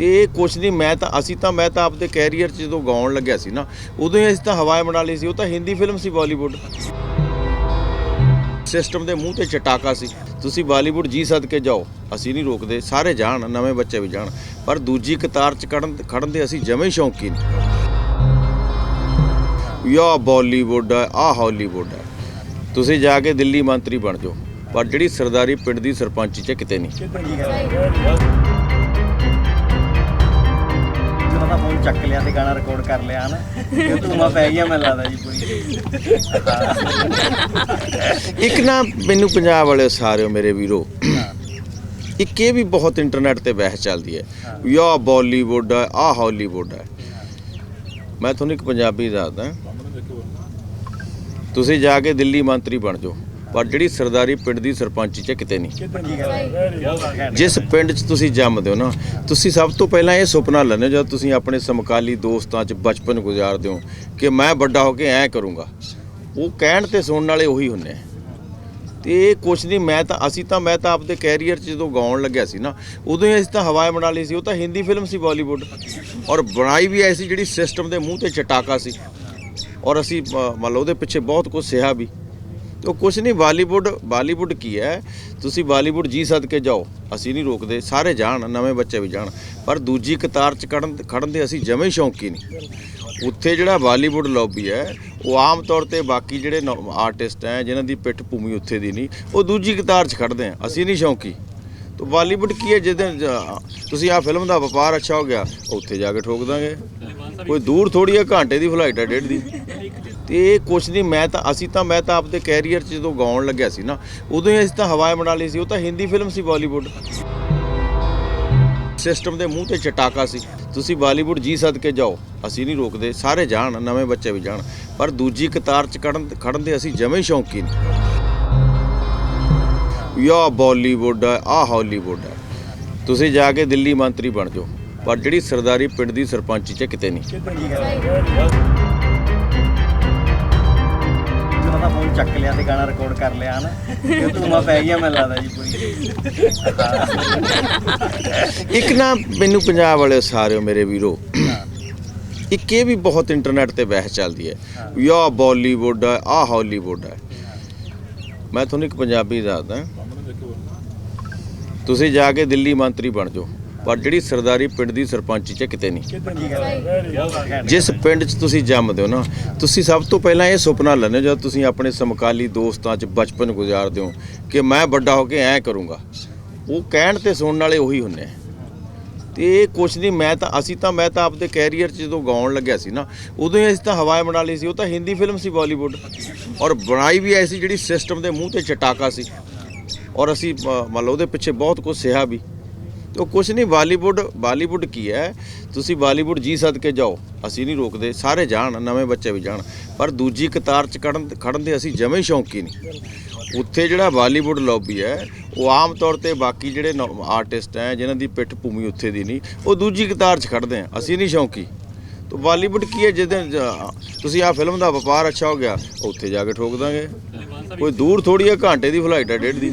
ਤੇ ਇਹ ਕੁਛ ਨਹੀਂ, ਮੈਂ ਤਾਂ, ਅਸੀਂ ਤਾਂ, ਮੈਂ ਤਾਂ ਆਪਦੇ ਕੈਰੀਅਰ 'ਚ ਜਦੋਂ ਗਾਉਣ ਲੱਗਿਆ ਸੀ ਨਾ, ਉਦੋਂ ਹੀ ਅਸੀਂ ਤਾਂ ਹਵਾਏ ਬਣਾ ਲਈ ਸੀ, ਉਹ ਤਾਂ ਹਿੰਦੀ ਫਿਲਮ ਸੀ ਬਾਲੀਵੁੱਡ। ਸਿਸਟਮ ਦੇ ਮੂੰਹ ਤੇ ਚਟਾਕਾ ਸੀ, ਤੁਸੀਂ ਬਾਲੀਵੁੱਡ ਜੀ ਸਦਕੇ ਜਾਓ, ਅਸੀਂ ਨਹੀਂ ਰੋਕਦੇ, ਸਾਰੇ ਜਾਣ, ਨਵੇਂ ਬੱਚੇ ਵੀ ਜਾਣ, ਪਰ ਦੂਜੀ ਕਤਾਰ 'ਚ ਖੜਨ ਖੜਨ ਦੇ ਅਸੀਂ ਜਮੇ ਹੀ ਸ਼ੌਂਕੀ ਨਹੀਂ ਯਾ ਬਾਲੀਵੁੱਡ ਹੈ ਆ ਹਾਲੀਵੁੱਡ ਹੈ। ਤੁਸੀਂ ਜਾ ਕੇ ਦਿੱਲੀ ਮੰਤਰੀ ਬਣ ਜਾਓ, ਪਰ ਜਿਹੜੀ ਸਰਦਾਰੀ ਪਿੰਡ ਦੀ ਸਰਪੰਚੀ 'ਚ ਕਿਤੇ ਨਹੀਂ। ਕਰ ਲਿਆ ਹਨਾ। ਇਹ ਧੂਮਾ ਪੈ ਗਿਆ ਮੈਨੂੰ ਲੱਗਦਾ ਜੀ ਪੂਰੀ। ਇੱਕ ਨਾ ਮੈਨੂੰ ਪੰਜਾਬ ਵਾਲੇ ਸਾਰਿਓ ਮੇਰੇ ਵੀਰੋ। ਇੱਕ ਇਹ ਵੀ ਬਹੁਤ ਇੰਟਰਨੈਟ ਤੇ ਬਹਿਸ ਚੱਲਦੀ ਹੈ ਯਾ ਬਾਲੀਵੁੱਡ ਹੈ ਆ ਹਾਲੀਵੁੱਡ ਹੈ। ਮੈਂ ਤੁਹਾਨੂੰ ਇੱਕ ਪੰਜਾਬੀ ਦੱਸਦਾ। ਤੁਸੀਂ ਜਾ ਕੇ ਦਿੱਲੀ ਮੰਤਰੀ ਬਣ ਜਾਓ। ਪਰ ਜਿਹੜੀ ਸਰਦਾਰੀ ਪਿੰਡ ਦੀ ਸਰਪੰਚੀ 'ਚ ਕਿਤੇ ਨਹੀਂ। ਜਿਸ ਪਿੰਡ 'ਚ ਤੁਸੀਂ ਜੰਮਦੇ ਹੋ ਨਾ ਤੁਸੀਂ ਸਭ ਤੋਂ ਪਹਿਲਾਂ ਇਹ ਸੁਪਨਾ ਲੈਂਦੇ ਹੋ ਜਦ ਤੁਸੀਂ ਆਪਣੇ ਸਮਕਾਲੀ ਦੋਸਤਾਂ 'ਚ ਬਚਪਨ ਗੁਜ਼ਾਰਦੇ ਹੋ ਕਿ ਮੈਂ ਵੱਡਾ ਹੋ ਕੇ ਐਂ ਕਰੂੰਗਾ। ਉਹ ਕਹਿਣ ਤੇ ਸੁਣਨ ਵਾਲੇ ਉਹੀ ਹੁੰਦੇ ਆ। ਤੇ ਇਹ ਕੁਛ ਨਹੀਂ ਮੈਂ ਤਾਂ ਅਸੀਂ ਤਾਂ ਮੈਂ ਤਾਂ ਆਪਦੇ ਕੈਰੀਅਰ 'ਚ ਜਦੋਂ ਗਾਉਣ ਲੱਗਿਆ ਸੀ ਨਾ ਉਦੋਂ ਹੀ ਅਸੀਂ ਤਾਂ ਹਵਾਏ ਬਣਾ ਲਈ ਸੀ ਉਹ ਤਾਂ ਹਿੰਦੀ ਫਿਲਮ ਸੀ ਬਾਲੀਵੁੱਡ। ਔਰ ਬਣਾਈ ਵੀ ਐਸੀ ਜਿਹੜੀ ਸਿਸਟਮ ਦੇ ਮੂੰਹ ਤੇ ਚਟਾਕਾ ਸੀ। ਔਰ ਅਸੀਂ ਮੰਨ ਲਓ ਉਹਦੇ ਪਿੱਛੇ ਬਹੁਤ ਕੁਝ ਸਿਹਾ ਵੀ। ਉਹ ਕੁਛ ਨਹੀਂ, ਬਾਲੀਵੁੱਡ ਬਾਲੀਵੁੱਡ ਕੀ ਹੈ? ਤੁਸੀਂ ਬਾਲੀਵੁੱਡ ਜੀ ਸਦਕੇ ਜਾਓ, ਅਸੀਂ ਨਹੀਂ ਰੋਕਦੇ, ਸਾਰੇ ਜਾਣ, ਨਵੇਂ ਬੱਚੇ ਵੀ ਜਾਣ, ਪਰ ਦੂਜੀ ਕਤਾਰ 'ਚ ਖੜਨ ਖੜਨ ਦੇ ਅਸੀਂ ਜਮੇ ਹੀ ਸ਼ੌਂਕੀ ਨਹੀਂ। ਉੱਥੇ ਜਿਹੜਾ ਬਾਲੀਵੁੱਡ ਲੌਬੀ ਹੈ, ਉਹ ਆਮ ਤੌਰ ਤੇ ਬਾਕੀ ਜਿਹੜੇ ਆਰਟਿਸਟ ਹੈ, ਜਿਨ੍ਹਾਂ ਦੀ ਪਿੱਠ ਭੂਮੀ ਉੱਥੇ ਦੀ ਨਹੀਂ, ਉਹ ਦੂਜੀ ਕਤਾਰ 'ਚ ਖੜਦੇ ਆ, ਅਸੀਂ ਨਹੀਂ ਸ਼ੌਂਕੀ। ਤਾਂ ਬਾਲੀਵੁੱਡ ਕੀ ਹੈ ਜਦੋਂ ਤੁਸੀਂ ਆ ਫਿਲਮ ਦਾ ਵਪਾਰ ਅੱਛਾ ਹੋ ਗਿਆ, ਉੱਥੇ ਜਾ ਕੇ ਠੋਕ ਦਾਂਗੇ। ਕੋਈ ਦੂਰ ਥੋੜੀ ਹੈ, ਘੰਟੇ ਦੀ ਫਲਾਈਟ ਹੈ, ਡੇਢ ਦੀ। ਤੇ ਇਹ ਕੁਛ ਨਹੀਂ, ਮੈਂ ਤਾਂ, ਅਸੀਂ ਤਾਂ, ਮੈਂ ਤਾਂ ਆਪਦੇ ਕੈਰੀਅਰ 'ਚ ਜਦੋਂ ਗਾਉਣ ਲੱਗਿਆ ਸੀ ਨਾ, ਉਦੋਂ ਹੀ ਅਸੀਂ ਤਾਂ ਹਵਾਏ ਬਣਾ ਲਈ ਸੀ, ਉਹ ਤਾਂ ਹਿੰਦੀ ਫਿਲਮ ਸੀ ਬਾਲੀਵੁੱਡ। ਸਿਸਟਮ ਦੇ ਮੂੰਹ ਤੇ ਚਟਾਕਾ ਸੀ, ਤੁਸੀਂ ਬਾਲੀਵੁੱਡ ਜੀ ਸਦਕੇ ਜਾਓ, ਅਸੀਂ ਨਹੀਂ ਰੋਕਦੇ, ਸਾਰੇ ਜਾਣ, ਨਵੇਂ ਬੱਚੇ ਵੀ ਜਾਣ, ਪਰ ਦੂਜੀ ਕਤਾਰ 'ਚ ਖੜਨ ਖੜਨ ਦੇ ਅਸੀਂ ਜਮੇ ਸ਼ੌਂਕੀ ਨਹੀਂ ਯਾ ਬਾਲੀਵੁੱਡ ਹੈ ਆ ਹਾਲੀਵੁੱਡ ਹੈ। ਤੁਸੀਂ ਜਾ ਕੇ ਦਿੱਲੀ ਮੰਤਰੀ ਬਣ ਜਾਓ, ਪਰ ਜਿਹੜੀ ਸਰਦਾਰੀ ਪਿੰਡ ਦੀ ਸਰਪੰਚੀ 'ਚ ਕਿਤੇ ਨਹੀਂ। ਚੱਕ ਲਿਆ ਤੇ ਗਾਣਾ ਰਿਕਾਰਡ ਕਰ ਲਿਆ ਹਨਾ? ਇਹ ਧੂਮਾ ਪੈ ਗਿਆ ਮੈਨੂੰ ਲੱਗਦਾ ਜੀ ਪੂਰੀ। ਇੱਕ ਨਾ ਮੈਨੂੰ ਪੰਜਾਬ ਵਾਲੇ ਸਾਰਿਓ ਮੇਰੇ ਵੀਰੋ। ਇੱਕ ਇਹ ਵੀ ਬਹੁਤ ਇੰਟਰਨੈਟ ਤੇ ਬਹਿਸ ਚੱਲਦੀ ਹੈ ਯਾ ਬਾਲੀਵੁੱਡ ਹੈ ਆ ਹਾਲੀਵੁੱਡ ਹੈ। ਮੈਂ ਤੁਹਾਨੂੰ ਇੱਕ ਪੰਜਾਬੀ ਦੱਸਦਾ। ਤੁਸੀਂ ਜਾ ਕੇ ਦਿੱਲੀ ਮੰਤਰੀ ਬਣ ਜਾਓ। ਪਰ ਜਿਹੜੀ ਸਰਦਾਰੀ ਪਿੰਡ ਦੀ ਸਰਪੰਚੀ 'ਚ ਕਿਤੇ ਨਹੀਂ। ਜਿਸ ਪਿੰਡ 'ਚ ਤੁਸੀਂ ਜੰਮਦੇ ਹੋ ਨਾ ਤੁਸੀਂ ਸਭ ਤੋਂ ਪਹਿਲਾਂ ਇਹ ਸੁਪਨਾ ਲੈਂਦੇ ਹੋ ਜਦ ਤੁਸੀਂ ਆਪਣੇ ਸਮਕਾਲੀ ਦੋਸਤਾਂ 'ਚ ਬਚਪਨ ਗੁਜ਼ਾਰਦੇ ਹੋ ਕਿ ਮੈਂ ਵੱਡਾ ਹੋ ਕੇ ਐਂ ਕਰੂੰਗਾ। ਉਹ ਕਹਿਣ ਤੇ ਸੁਣਨ ਵਾਲੇ ਉਹੀ ਹੁੰਦੇ ਆ। ਤੇ ਇਹ ਕੁਛ ਨਹੀਂ ਮੈਂ ਤਾਂ ਅਸੀਂ ਤਾਂ ਮੈਂ ਤਾਂ ਆਪਦੇ ਕੈਰੀਅਰ 'ਚ ਜਦੋਂ ਗਾਉਣ ਲੱਗਿਆ ਸੀ ਨਾ ਉਦੋਂ ਹੀ ਅਸੀਂ ਤਾਂ ਹਵਾਏ ਬਣਾ ਲਈ ਸੀ ਉਹ ਤਾਂ ਹਿੰਦੀ ਫਿਲਮ ਸੀ ਬਾਲੀਵੁੱਡ। ਔਰ ਬਣਾਈ ਵੀ ਐਸੀ ਜਿਹੜੀ ਸਿਸਟਮ ਦੇ ਮੂੰਹ ਤੇ ਚਟਾਕਾ ਸੀ। ਔਰ ਅਸੀਂ ਅ, ਮੰਨ ਲਓ ਉਹਦੇ ਪਿੱਛੇ ਬਹੁਤ ਕੁਝ ਸਿਹਾ ਵੀ। ਉਹ ਕੁਛ ਨਹੀਂ, ਬਾਲੀਵੁੱਡ ਬਾਲੀਵੁੱਡ ਕੀ ਹੈ? ਤੁਸੀਂ ਬਾਲੀਵੁੱਡ ਜੀ ਸਦਕੇ ਜਾਓ, ਅਸੀਂ ਨਹੀਂ ਰੋਕਦੇ, ਸਾਰੇ ਜਾਣ, ਨਵੇਂ ਬੱਚੇ ਵੀ ਜਾਣ, ਪਰ ਦੂਜੀ ਕਤਾਰ 'ਚ ਖੜਨ ਖੜਨ ਦੇ ਅਸੀਂ ਜਮੇ ਹੀ ਸ਼ੌਂਕੀ ਨਹੀਂ। ਉੱਥੇ ਜਿਹੜਾ ਬਾਲੀਵੁੱਡ ਲੌਬੀ ਹੈ, ਉਹ ਆਮ ਤੌਰ ਤੇ ਬਾਕੀ ਜਿਹੜੇ ਆਰਟਿਸਟ ਹੈ, ਜਿਨ੍ਹਾਂ ਦੀ ਪਿੱਠ ਭੂਮੀ ਉੱਥੇ ਦੀ ਨਹੀਂ, ਉਹ ਦੂਜੀ ਕਤਾਰ 'ਚ ਖੜਦੇ ਆ, ਅਸੀਂ ਨਹੀਂ ਸ਼ੌਂਕੀ। ਤਾਂ ਬਾਲੀਵੁੱਡ ਕੀ ਹੈ, ਜਿਹਦੇ ਤੁਸੀਂ ਆ ਫਿਲਮ ਦਾ ਵਪਾਰ ਅੱਛਾ ਹੋ ਗਿਆ, ਉੱਥੇ ਜਾ ਕੇ ਠੋਕ ਦਾਂਗੇ। ਕੋਈ ਦੂਰ ਥੋੜੀ ਹੈ, ਘੰਟੇ ਦੀ ਫਲਾਈਟ ਹੈ, ਡੇਢ ਦੀ।